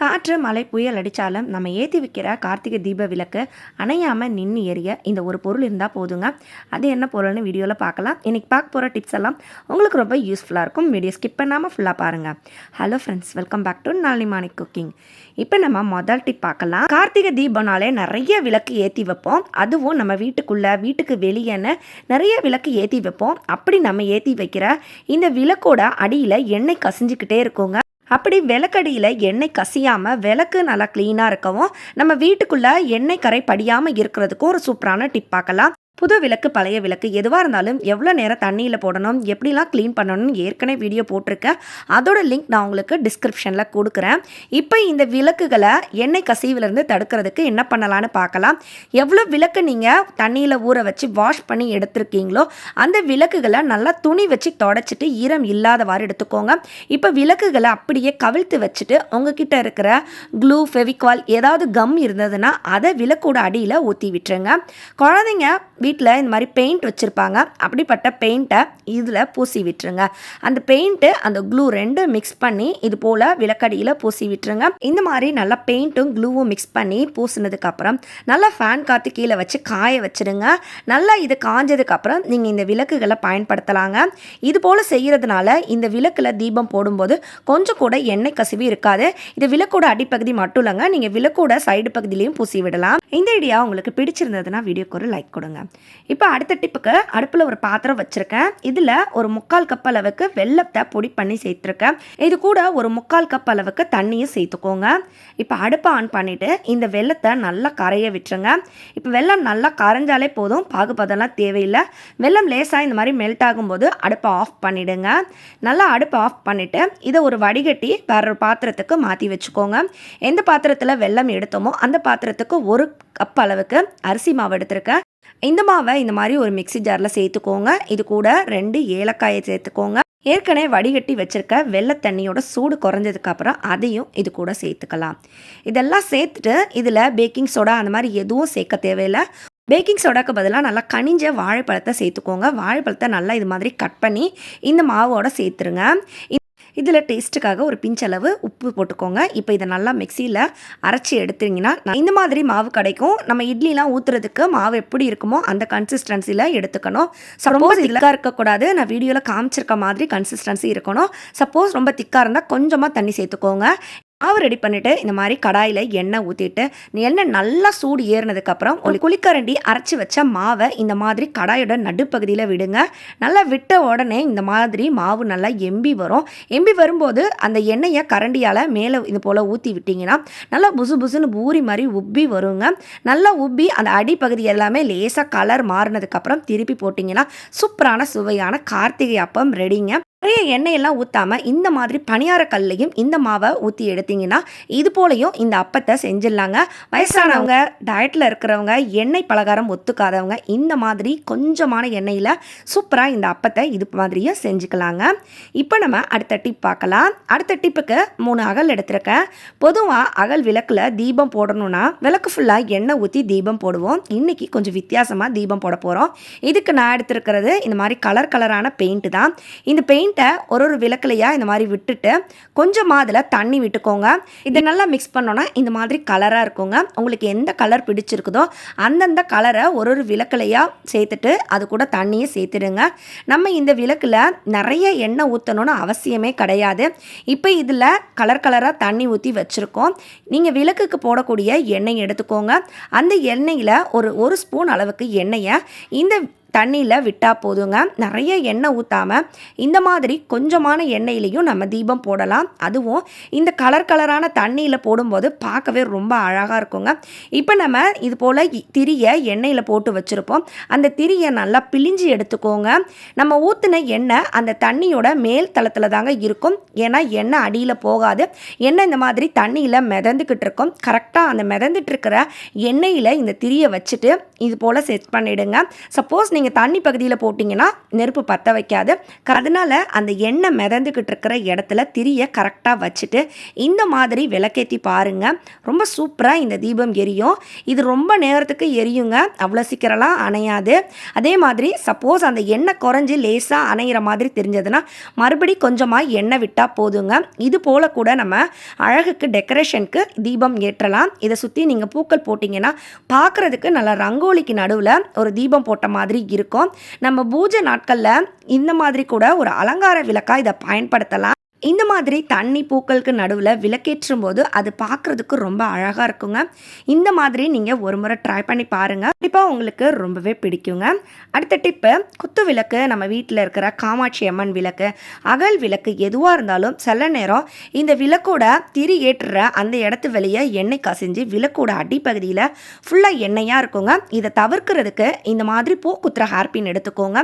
காற்று மழை புயல் அடித்தாலும் நம்ம ஏற்றி வைக்கிற கார்த்திகை தீப விளக்கு அணையாமல் நின்று எரிய இந்த ஒரு பொருள் இருந்தால் போதுங்க. அது என்ன பொருள்னு வீடியோவில் பார்க்கலாம். இன்றைக்கி பார்க்க போகிற டிப்ஸ் எல்லாம் உங்களுக்கு ரொம்ப யூஸ்ஃபுல்லாக இருக்கும். வீடியோ ஸ்கிப் பண்ணாமல் ஃபுல்லாக பாருங்கள் hello friends welcome back to நாளி மார்னிங் குக்கிங் இப்போ நம்ம முதல் டிப் பார்க்கலாம். கார்த்திகை தீபம்னாலே நிறைய விளக்கு ஏற்றி வைப்போம். அதுவும் நம்ம வீட்டுக்குள்ளே வீட்டுக்கு வெளியேன்னு நிறைய விளக்கு ஏற்றி வைப்போம். அப்படி நம்ம ஏற்றி வைக்கிற இந்த விளக்கோட அடியில் எண்ணெய் கசிஞ்சுக்கிட்டே இருக்குங்க. அப்படி விளக்கடியில் எண்ணெய் கசியாமல் விளக்கு நல்லா க்ளீனாக இருக்கவும் நம்ம வீட்டுக்குள்ளே எண்ணெய் கரை படியாமல் இருக்கிறதுக்கும் ஒரு சூப்பரான டிப் பார்க்கலாம் புது விளக்கு பழைய விளக்கு எதுவாக இருந்தாலும் எவ்வளோ நேரம் தண்ணியில் போடணும் எப்படிலாம் க்ளீன் பண்ணணும்னு ஏற்கனவே வீடியோ போட்டிருக்கேன். அதோட லிங்க் நான் உங்களுக்கு டிஸ்கிரிப்ஷனில் கொடுக்குறேன். இப்போ இந்த விளக்குகளை எண்ணெய் கசிவிலேருந்து தடுக்கிறதுக்கு என்ன பண்ணலான்னு பார்க்கலாம். எவ்வளோ விளக்கு நீங்கள் தண்ணியில் ஊற வச்சு வாஷ் பண்ணி எடுத்திருக்கீங்களோ அந்த விளக்குகளை நல்லா துணி வச்சு தொடச்சிட்டு ஈரம் இல்லாதவாறு எடுத்துக்கோங்க. இப்போ விளக்குகளை அப்படியே கவிழ்த்து வச்சுட்டு உங்ககிட்ட இருக்கிற க்ளூ ஃபெவிக்வால் ஏதாவது கம் இருந்ததுன்னா அதை விளக்கோட அடியில் ஊற்றி விட்டுருங்க. குழந்தைங்க வீட்டில் இந்த மாதிரி பெயிண்ட் வச்சுருப்பாங்க. அப்படிப்பட்ட பெயிண்ட்டை இதில் பூசி விட்டுருங்க. அந்த பெயிண்ட்டு அந்த க்ளூ ரெண்டும் மிக்ஸ் பண்ணி இது போல் விளக்கடியில் பூசி விட்டுருங்க. இந்த மாதிரி நல்லா பெயிண்ட்டும் க்ளூவும் மிக்ஸ் பண்ணி பூசினதுக்கப்புறம் நல்லா ஃபேன் காற்று கீழே வச்சு காய வச்சுருங்க. நல்லா இது காஞ்சதுக்கப்புறம் நீங்கள் இந்த விளக்குகளை பயன்படுத்தலாங்க. இது போல் செய்கிறதுனால இந்த விளக்கில் தீபம் போடும்போது கொஞ்சம் கூட எண்ணெய் கசிவு இருக்காது. இது விளக்கோட அடிப்பகுதி மட்டும் இல்லைங்க நீங்கள் விளக்கோட சைடு பகுதியிலையும் பூசி விடலாம். இந்த ஐடியா உங்களுக்கு பிடிச்சிருந்ததுன்னா வீடியோக்கு ஒரு லைக் கொடுங்க. இப்போ அடுத்த டிப்புக்கு அடுப்பில் ஒரு பாத்திரம் வச்சுருக்கேன். இதில் ஒரு முக்கால் கப் அளவுக்கு வெள்ளத்தை பொடி பண்ணி சேர்த்துருக்கேன். இது கூட ஒரு முக்கால் கப் அளவுக்கு தண்ணியும் சேர்த்துக்கோங்க. இப்போ அடுப்பை ஆன் பண்ணிவிட்டு இந்த வெள்ளத்தை நல்லா கரைய விட்டுருங்க. இப்போ வெள்ளம் நல்லா கரைஞ்சாலே போதும் பாகுபதெல்லாம் தேவையில்லை. வெள்ளம் லேசாக இந்த மாதிரி மெல்ட் ஆகும்போது அடுப்பை ஆஃப் பண்ணிவிடுங்க நல்லா அடுப்பை ஆஃப் பண்ணிவிட்டு இதை ஒரு வடிகட்டி வேற ஒரு பாத்திரத்துக்கு மாற்றி வச்சுக்கோங்க. எந்த பாத்திரத்தில் வெள்ளம் எடுத்தோமோ அந்த பாத்திரத்துக்கு ஒரு கப் அளவுக்கு அரிசி மாவு எடுத்திருக்கேன். இந்த மாவை இந்த மாதிரி ஒரு மிக்சி ஜாரில் சேர்த்துக்கோங்க. இது கூட ரெண்டு ஏலக்காயை சேர்த்துக்கோங்க. ஏற்கனவே வடிகட்டி வச்சுருக்க வெள்ளை தண்ணியோட சூடு குறைஞ்சதுக்கப்புறம் அதையும் இது கூட சேர்த்துக்கலாம். இதெல்லாம் சேர்த்துட்டு இதில் பேக்கிங் சோடா அந்த மாதிரி எதுவும் சேர்க்க தேவையில்லை. பேக்கிங் சோடாக்கு பதிலாக நல்லா கனிஞ்ச வாழைப்பழத்தை சேர்த்துக்கோங்க. வாழைப்பழத்தை நல்லா இது மாதிரி கட் பண்ணி இந்த மாவோட சேர்த்துருங்க. இதில் டேஸ்ட்டுக்காக ஒரு பிஞ்சளவு உப்பு போட்டுக்கோங்க. இப்போ இதை நல்லா மிக்சியில் அரைச்சி எடுத்தீங்கன்னா இந்த மாதிரி மாவு கிடைக்கும். நம்ம இட்லிலாம் ஊற்றுறதுக்கு மாவு எப்படி இருக்குமோ அந்த கன்சிஸ்டன்சியில் எடுத்துக்கணும். சப்போஸ் திக்காக இருக்கக்கூடாது. நான் வீடியோவில் காமிச்சிருக்க மாதிரி கன்சிஸ்டன்சி இருக்கணும். சப்போஸ் ரொம்ப திக்காக இருந்தால் கொஞ்சமாக தண்ணி சேர்த்துக்கோங்க. மாவு ரெடி பண்ணிவிட்டு இந்த மாதிரி கடாயில் எண்ணெய் ஊற்றிட்டு எண்ணெய் நல்லா சூடு ஏறினதுக்கப்புறம் ஒரு குளிக்கரண்டி அரைச்சி வச்ச மாவை இந்த மாதிரி கடாயோட நடுப்பகுதியில் விடுங்க. நல்லா விட்ட உடனே இந்த மாதிரி மாவு நல்லா எம்பி வரும். எம்பி வரும்போது அந்த எண்ணெயை கரண்டியால் மேலே இது போல் ஊற்றி விட்டிங்கன்னா நல்லா புசு புசுன்னு பூரி மாதிரி உப்பி வருங்க. நல்லா உப்பி அந்த அடிப்பகுதி எல்லாமே லேசாக கலர் மாறினதுக்கப்புறம் திருப்பி போட்டிங்கன்னா சூப்பரான சுவையான கார்த்திகை அப்பம் ரெடிங்க நிறைய எண்ணெயெல்லாம் ஊற்றாமல் இந்த மாதிரி பணியார கல்லையும் இந்த மாவை ஊற்றி எடுத்தீங்கன்னா இது போலையும் இந்த அப்பத்தை செஞ்சிடலாங்க. வயசானவங்க டயட்டில் இருக்கிறவங்க எண்ணெய் பலகாரம் ஒத்துக்காதவங்க இந்த மாதிரி கொஞ்சமான எண்ணெயில் சூப்பராக இந்த அப்பத்தை இது மாதிரியும் செஞ்சுக்கலாங்க. இப்போ நம்ம அடுத்த டிப் பார்க்கலாம். அடுத்த டிப்புக்கு மூணு அகல் எடுத்திருக்கேன். பொதுவாக அகல் விளக்கில் தீபம் போடணும்னா விளக்கு ஃபுல்லாக எண்ணெய் ஊற்றி தீபம் போடுவோம். இன்றைக்கி கொஞ்சம் வித்தியாசமாக தீபம் போட போகிறோம் இதுக்கு நான் எடுத்திருக்கிறது இந்த மாதிரி கலர் கலரான பெயிண்ட் தான். இந்த பெயிண்ட் பெயிண்ட்டை ஒரு ஒரு விளக்குலையாக இந்த மாதிரி விட்டுட்டு கொஞ்சமாக அதில் தண்ணி விட்டுக்கோங்க. இதை நல்லா மிக்ஸ் பண்ணோன்னா இந்த மாதிரி கலராக இருக்குங்க. உங்களுக்கு எந்த கலர் பிடிச்சிருக்குதோ அந்தந்த கலரை ஒரு ஒரு விளக்குலையாக சேர்த்துட்டு அது கூட தண்ணியை சேர்த்துடுங்க. நம்ம இந்த விளக்கில் நிறைய எண்ணெய் ஊற்றணும்னு அவசியமே கிடையாது. இப்போ இதில் கலர் கலராக தண்ணி ஊற்றி வச்சுருக்கோம். நீங்கள் விளக்குக்கு போடக்கூடிய எண்ணெய் எடுத்துக்கோங்க. அந்த எண்ணெயில் ஒரு ஒரு ஸ்பூன் அளவுக்கு எண்ணெயை இந்த தண்ணியில் விட்டால் போதுங்க. நிறைய எண்ணெய் ஊற்றாமல் இந்த மாதிரி கொஞ்சமான எண்ணெயிலையும் நம்ம தீபம் போடலாம். அதுவும் இந்த கலர் கலரான தண்ணியில் போடும்போது பார்க்கவே ரொம்ப அழகாக இருக்குங்க. இப்போ நம்ம இது போல் திரியை எண்ணெயில் போட்டு வச்சுருப்போம். அந்த திரியை நல்லா பிழிஞ்சு எடுத்துக்கோங்க. நம்ம ஊற்றின எண்ணெய் அந்த தண்ணியோட மேல் தளத்தில் தாங்க இருக்கும். ஏன்னா எண்ணெய் அடியில் போகாது. எண்ணெய் இந்த மாதிரி தண்ணியில் மிதந்துக்கிட்டு இருக்கும். கரெக்டாக அந்த மிதந்துட்டு இருக்கிற எண்ணெயில் இந்த திரியை வச்சுட்டு இது போல் செட் பண்ணிவிடுங்க சப்போஸ் நீங்கள் நீங்கள் தண்ணி பகுதியில் போட்டிங்கன்னா நெருப்பு பற்ற வைக்காது. க- அந்த எண்ணெய் மிதந்துக்கிட்டு இருக்கிற இடத்துல திரியை கரெக்டாக வச்சுட்டு இந்த மாதிரி விளக்கேற்றி பாருங்க. ரொம்ப சூப்பராக இந்த தீபம் எரியும். இது ரொம்ப நேரத்துக்கு எரியுங்க. அவ்வளோ சீக்கிரம்லாம் அணையாது. அதே மாதிரி சப்போஸ் அந்த எண்ணெய் குறைஞ்சி லேசாக அணையிற மாதிரி தெரிஞ்சதுன்னா மறுபடி கொஞ்சமாக எண்ணெய் விட்டால் போதுங்க. இது போல் கூட நம்ம அழகுக்கு டெக்கரேஷனுக்கு தீபம் ஏற்றலாம். இதை சுற்றி நீங்கள் பூக்கள் போட்டிங்கன்னா பார்க்குறதுக்கு நல்லா ரங்கோலிக்கு நடுவில் ஒரு தீபம் போட்ட மாதிரி இருக்கும். நம்ம பூஜை நாட்களில் இந்த மாதிரி கூட ஒரு அலங்கார விளக்காக இதை பயன்படுத்தலாம். இந்த மாதிரி தண்ணி பூக்களுக்கு நடுவில் விளக்கேற்றும் போது அது பார்க்குறதுக்கு ரொம்ப அழகாக இருக்குங்க. இந்த மாதிரி நீங்கள் ஒரு முறை ட்ரை பண்ணி பாருங்கள் கண்டிப்பாக உங்களுக்கு ரொம்பவே பிடிக்குங்க. அடுத்த டிப்பு குத்து விளக்கு. நம்ம வீட்டில் இருக்கிற காமாட்சி அம்மன் விளக்கு. அகல் விளக்கு எதுவாக இருந்தாலும் சில நேரம் இந்த விளக்கோட திரி ஏற்றுற அந்த இடத்து வெளியே எண்ணெய் கசிஞ்சு விளக்கோட அடிப்பகுதியில் ஃபுல்லாக எண்ணெயாக இருக்குங்க. இதை தவிர்க்கிறதுக்கு இந்த மாதிரி பூ குத்துற ஹேர்பின் எடுத்துக்கோங்க.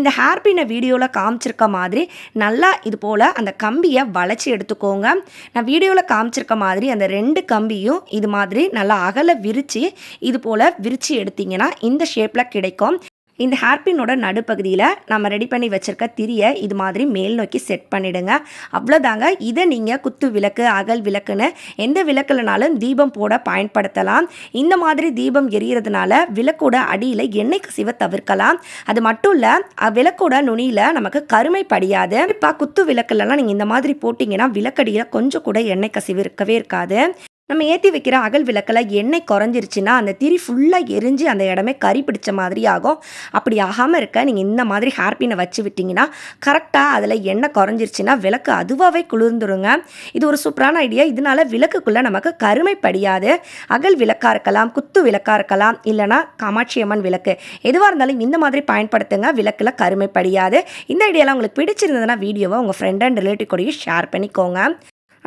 இந்த ஹேர்பினை வீடியோவில் காமிச்சிருக்க மாதிரி நல்லா இது போல் அந்த கம்பியை வளைச்சி எடுத்துக்கோங்க. நான் வீடியோவில் காமிச்சிருக்க மாதிரி அந்த ரெண்டு கம்பியும் இது மாதிரி நல்லா அகல விரித்து இது போல் விரித்து எடுத்தீங்கன்னா இந்த ஷேப்பில் கிடைக்கும். இந்த ஹேர்பின்னோட நடுப்பகுதியில் நம்ம ரெடி பண்ணி வச்சுருக்க திரியை இது மாதிரி மேல் நோக்கி செட் பண்ணிவிடுங்க அவ்வளோதாங்க. இதை நீங்கள் குத்து விளக்கு அகல் விளக்குன்னு எந்த விளக்குலனாலும் தீபம் போட பயன்படுத்தலாம். இந்த மாதிரி தீபம் எரியறதுனால விளக்கோட அடியில் எண்ணெய் கசிவை தவிர்க்கலாம். அது மட்டும் இல்லை விளக்கோட நுனியில் நமக்கு கருமை படியாது. இப்போ குத்து விளக்குலலாம் நீங்கள் இந்த மாதிரி போட்டிங்கன்னா விளக்கடியில் கொஞ்சம் கூட எண்ணெய் கசிவு இருக்கவே இருக்காது. நம்ம ஏற்றி வைக்கிற அகல் விளக்கில் எண்ணெய் குறைஞ்சிருச்சுன்னா அந்த திரி ஃபுல்லாக எரிஞ்சு அந்த இடமே கறி பிடிச்ச மாதிரி ஆகும். அப்படி ஆகாமல் இருக்க நீங்கள் இந்த மாதிரி ஹேர்பினை வச்சு விட்டிங்கன்னா கரெக்டாக அதில் எண்ணெய் குறைஞ்சிருச்சுன்னா விளக்கு அதுவாகவே குளிர்ந்துருங்க. இது ஒரு சூப்பரான ஐடியா இதனால விளக்குக்குள்ளே நமக்கு கருமை படியாது. அகல் விளக்காக இருக்கலாம் குத்து விளக்காக இருக்கலாம் இல்லைனா காமாட்சி அம்மன் விளக்கு. எதுவாக இருந்தாலும் இந்த மாதிரி பயன்படுத்துங்க. விளக்கில் கருமை படியாது. இந்த ஐடியாலாம் உங்களுக்கு பிடிச்சிருந்ததுன்னா வீடியோவை உங்கள் ஃப்ரெண்ட் அண்ட் ரிலேட்டிவ் கூடயும் ஷேர் பண்ணிக்கோங்க.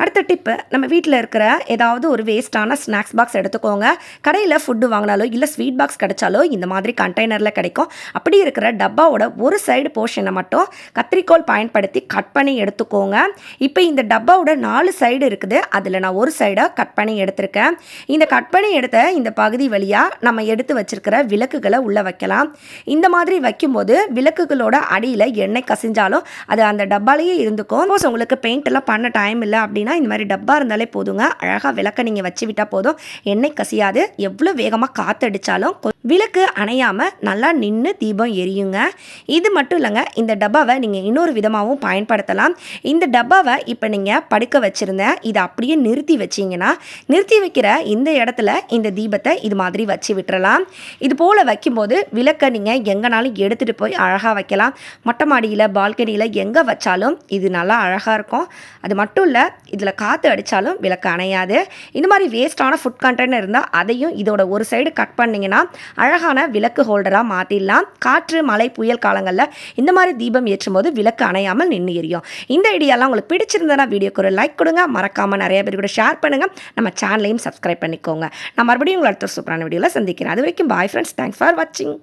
அடுத்த டிப்பு நம்ம வீட்டில் இருக்கிற ஏதாவது ஒரு வேஸ்ட்டான ஸ்நாக்ஸ் பாக்ஸ் எடுத்துக்கோங்க. கடையில் ஃபுட்டு வாங்கினாலோ இல்லை ஸ்வீட் பாக்ஸ் கிடைச்சாலோ இந்த மாதிரி கண்டெய்னரில் கிடைக்கும். அப்படி இருக்கிற டப்பாவோட ஒரு சைடு போர்ஷனை மட்டும் கத்திரிக்கோல் பயன்படுத்தி கட் பண்ணி எடுத்துக்கோங்க. இப்போ இந்த டப்பாவோட நாலு சைடு இருக்குது. அதில் நான் ஒரு சைடாக கட் பண்ணி எடுத்திருக்கேன். இந்த கட் பண்ணி எடுத்த இந்த பகுதி வழியாக நம்ம எடுத்து வச்சிருக்கிற விளக்குகளை உள்ளே வைக்கலாம். இந்த மாதிரி வைக்கும்போது விளக்குகளோட அடியில் எண்ணெய் கசிஞ்சாலும் அது அந்த டப்பாலேயே இருந்துக்கும். உங்களுக்கு பெயிண்ட் எல்லாம் பண்ண டைம் இல்லை அப்படின்னு இந்த மாதிரி டப்பா இருந்தாலே போதுங்க. அழகாக விளக்க நீங்கள் வச்சு விட்டால் போதும். எண்ணெய் கசியாது. எவ்வளோ வேகமாக காற்றடிச்சாலும் கொ- விளக்கு அணையாமல் நல்லா நின்று தீபம் எரியுங்க. இது மட்டும் இல்லைங்க இந்த டப்பாவை நீங்கள் இன்னொரு விதமாகவும் பயன்படுத்தலாம். இந்த டப்பாவை இப்போ நீங்கள் படுக்க வச்சுருந்தேன் இதை அப்படியே நிறுத்தி வச்சிங்கன்னா நிறுத்தி வைக்கிற இந்த இடத்துல இந்த தீபத்தை இது மாதிரி வச்சு விட்டுறலாம். இது போல் வைக்கும்போது விளக்கை நீங்கள் எங்கேனாலும் எடுத்துகிட்டு போய் அழகாக வைக்கலாம். மொட்டை மாடியில் பால்கனியில் எங்கே வச்சாலும் இது நல்லா அழகாக இருக்கும். அது மட்டும் இல்லை இதில் காற்று அடித்தாலும் விளக்கு அணையாது. இந்த மாதிரி வேஸ்ட்டான ஃபுட் கண்டெய்னர் இருந்தால் அதையும் இதோட ஒரு சைடு கட் பண்ணிங்கன்னா அழகான விளக்கு ஹோல்டராக மாற்றிடலாம் காற்று மழை புயல் காலங்களில் இந்த மாதிரி தீபம் ஏற்றும் போது விளக்கு அணையாமல் நின்று எரியும். இந்த ஐடியாலாம் உங்களுக்கு பிடிச்சிருந்தனா வீடியோக்கு ஒரு லைக் கொடுங்க. மறக்காமல் நிறைய பேர் கூட ஷேர் பண்ணுங்கள் நம்ம சேனலையும் சப்ஸ்கிரைப் பண்ணிக்கோங்க. நான் மறுபடியும் உங்களை அடுத்த சூப்பரான வீடியோவில் சந்திக்கிறேன். அது வரைக்கும் பாய் ஃப்ரெண்ட்ஸ் தேங்க்ஸ் ஃபார் வாட்சிங்